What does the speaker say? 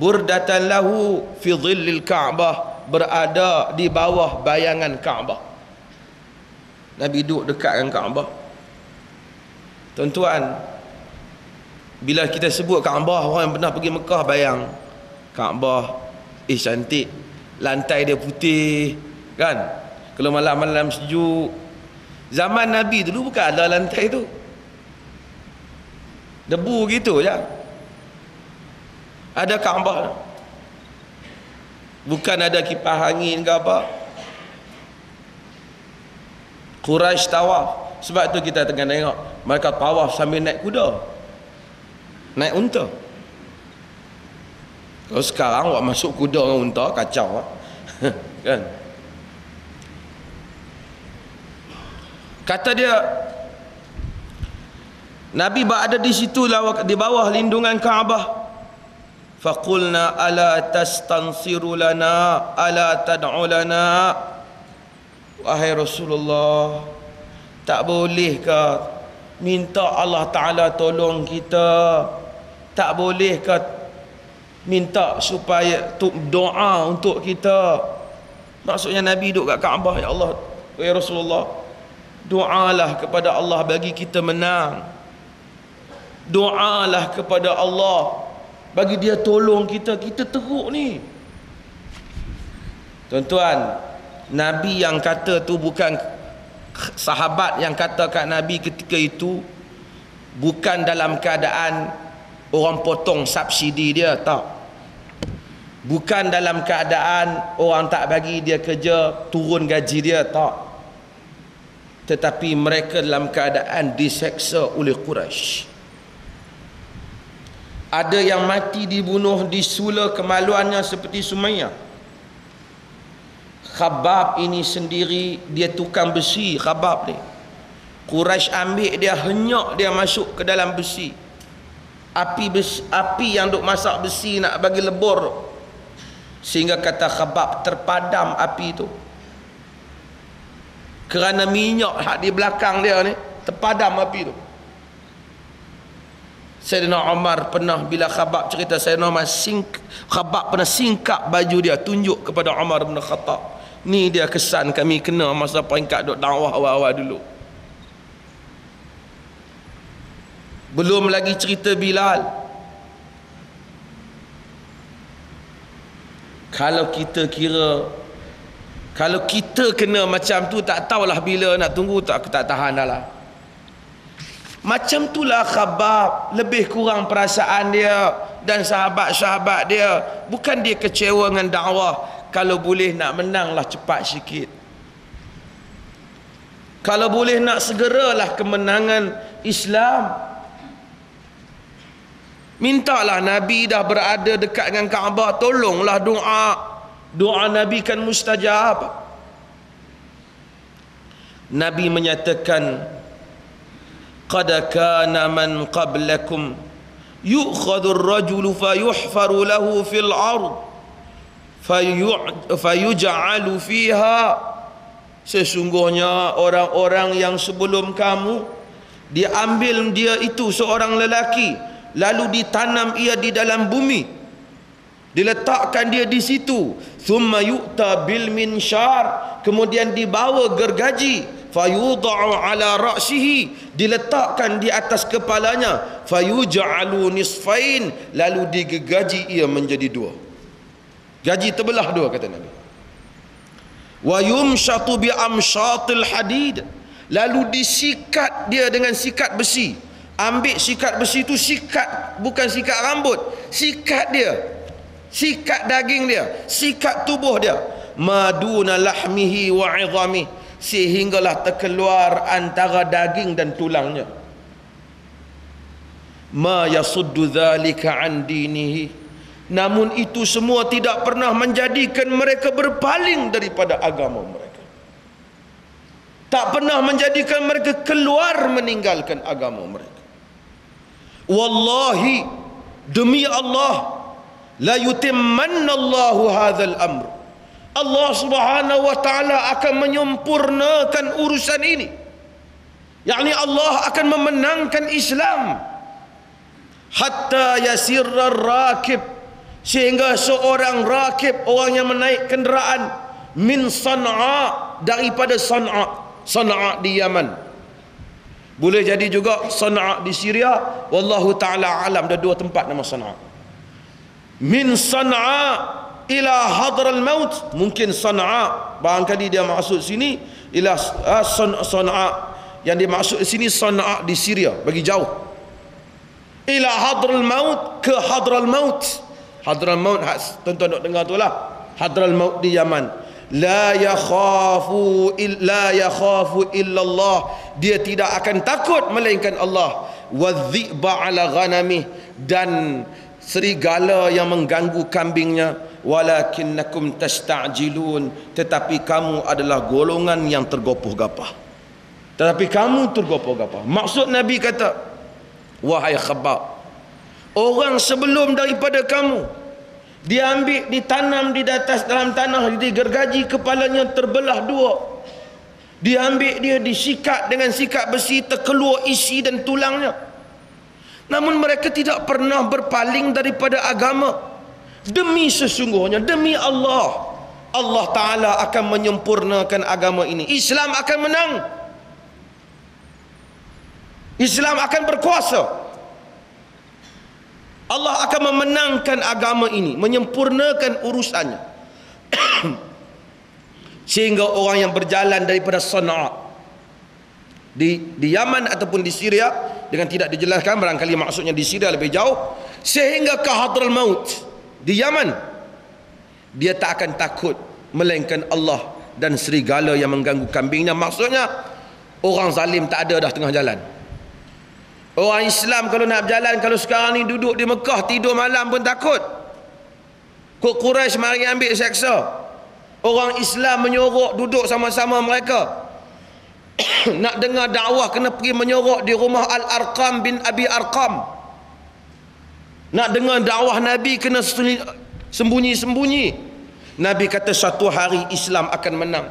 burdatan lahu fi dhillil ka'bah berada di bawah bayangan Kaabah Nabi duduk dekat dengan Kaabah tuan-tuan bila kita sebut Kaabah orang yang pernah pergi Mekah bayang Kaabah eh cantik. Lantai dia putih kan? Kalau malam-malam sejuk. Zaman Nabi dulu bukan ada lantai tu. Debu gitu je ada Kaabah? Bukan ada kipas angin ke apa? Quraisy tawaf. Sebab tu kita tengah tengok mereka tawaf sambil naik kuda. Naik unta. Kalau sekarang awak masuk kuda dengan unta kacau kan? Kata dia Nabi berada di situ di bawah lindungan Kaabah faqulna ala tastansiru lana? Ala tad'u lana? Wahai Rasulullah tak boleh ke minta Allah Taala tolong kita? Tak boleh ke minta supaya tu doa untuk kita? Maksudnya Nabi duduk kat Kaabah ya Allah ya Rasulullah doalah kepada Allah bagi kita menang. Doalah kepada Allah bagi dia tolong kita kita teruk ni. Tuan-tuan Nabi yang kata tu bukan sahabat yang kata kat Nabi ketika itu bukan dalam keadaan orang potong subsidi dia tak. Bukan dalam keadaan orang tak bagi dia kerja turun gaji dia tak. Tetapi mereka dalam keadaan diseksa oleh Quraisy ada yang mati dibunuh disula kemaluannya seperti Sumayyah. Khabab ini sendiri dia tukang besi Khabab ni Quraisy ambil dia henyak dia masuk ke dalam besi. Api besi, api yang duk masak besi nak bagi lebur sehingga kata Khabab terpadam api itu kerana minyak hak di belakang dia ni terpadam api tu Sayyidina Umar pernah bila Khabab cerita Sayyidina Umar sing, Khabab pernah singkap baju dia tunjuk kepada Umar bin Khattab Ni dia kesan kami kena masa peringkat duk dakwah awal-awal dulu. Belum lagi cerita Bilal. Kalau kita kira kalau kita kena macam tu tak tahulah bila nak tunggu tak tak tahan dah lah. Macam itulah khabar lebih kurang perasaan dia dan sahabat-sahabat dia. Bukan dia kecewa dengan dakwah. Kalau boleh nak menanglah cepat sikit. Kalau boleh nak segeralah kemenangan Islam. Mintalah Nabi dah berada dekat dengan Kaabah tolonglah doa. Doa Nabi kan mustajab. Nabi menyatakan qad kana man qablakum yu'khadhu ar-rajulu fayuhfaru lahu fil ardh fayuj'alu fiha sesungguhnya orang-orang yang sebelum kamu diambil dia itu seorang lelaki lalu ditanam ia di dalam bumi diletakkan dia di situ thumma yu'ta bil minshar kemudian dibawa gergaji fayudha'u ala ra'sihi diletakkan di atas kepalanya. Fayuj'alu nisfain lalu digegaji ia menjadi dua. Gaji terbelah dua kata Nabi. Wa yumshatu bi amshatil hadid lalu disikat dia dengan sikat besi. Ambil sikat besi itu sikat bukan sikat rambut. Sikat dia. Sikat daging dia. Sikat tubuh dia. Maduna lahmihi wa izami sehinggalah terkeluar antara daging dan tulangnya ma yasuddu dhalika an dinihi Namun itu semua tidak pernah menjadikan mereka berpaling daripada agama mereka. Tak pernah menjadikan mereka keluar meninggalkan agama mereka. Wallahi demi Allah la yutimmanna Allahu hadzal amr. Allah Subhanahu wa taala akan menyempurnakan urusan ini. yakni Allah akan memenangkan Islam. Hatta yasirra rakib sehingga seorang rakib orang yang menaik kenderaan min Sana'a daripada Sana'a Sana'a di Yaman. Boleh jadi juga Sana'a di Syria. Wallahu taala alam ada dua tempat nama Sana'a min Sana'a ila hadral maut mungkin Sana'a barangkali dia maksud sini ila uh, Sana'a yang dimaksud di sini Sana'a di Syria bagi jauh. Ila hadral maut ke hadral maut. Hadral maut tuan-tuan nak dengar tu lah. Hadral maut di Yaman. La yakhafu illa yakhafu illa Allah dia tidak akan takut melainkan Allah. Wadhiba ala ghanami. Dan serigala yang mengganggu kambingnya walakinnakum tasta'jilun. Tetapi kamu adalah golongan yang tergopoh-gapah tetapi kamu tergopoh-gapah maksud nabi kata wahai khabar orang sebelum daripada kamu dia ambil ditanam di atas dalam tanah digergaji kepalanya terbelah dua. Dia ambil dia disikat dengan sikat besi terkeluar isi dan tulangnya. Namun mereka tidak pernah berpaling daripada agama demi sesungguhnya demi Allah Allah Ta'ala akan menyempurnakan agama ini. Islam akan menang. Islam akan berkuasa. Allah akan memenangkan agama ini menyempurnakan urusannya. Sehingga orang yang berjalan daripada Sana'a di di Yaman ataupun di Syria dengan tidak dijelaskan barangkali maksudnya di Syria lebih jauh sehingga ke Hadral Maut di Yaman dia tak akan takut melainkan Allah dan serigala yang mengganggu kambingnya maksudnya orang zalim tak ada dah tengah jalan Orang Islam kalau nak berjalan kalau sekarang ni duduk di Mekah tidur malam pun takut. Kok Quraisy mari ambil seksa. Orang Islam menyorok duduk sama-sama mereka. nak dengar dakwah kena pergi menyorok di rumah Al-Arqam bin Abi Arqam. Nak dengar dakwah Nabi kena sembunyi-sembunyi. Nabi kata satu hari Islam akan menang.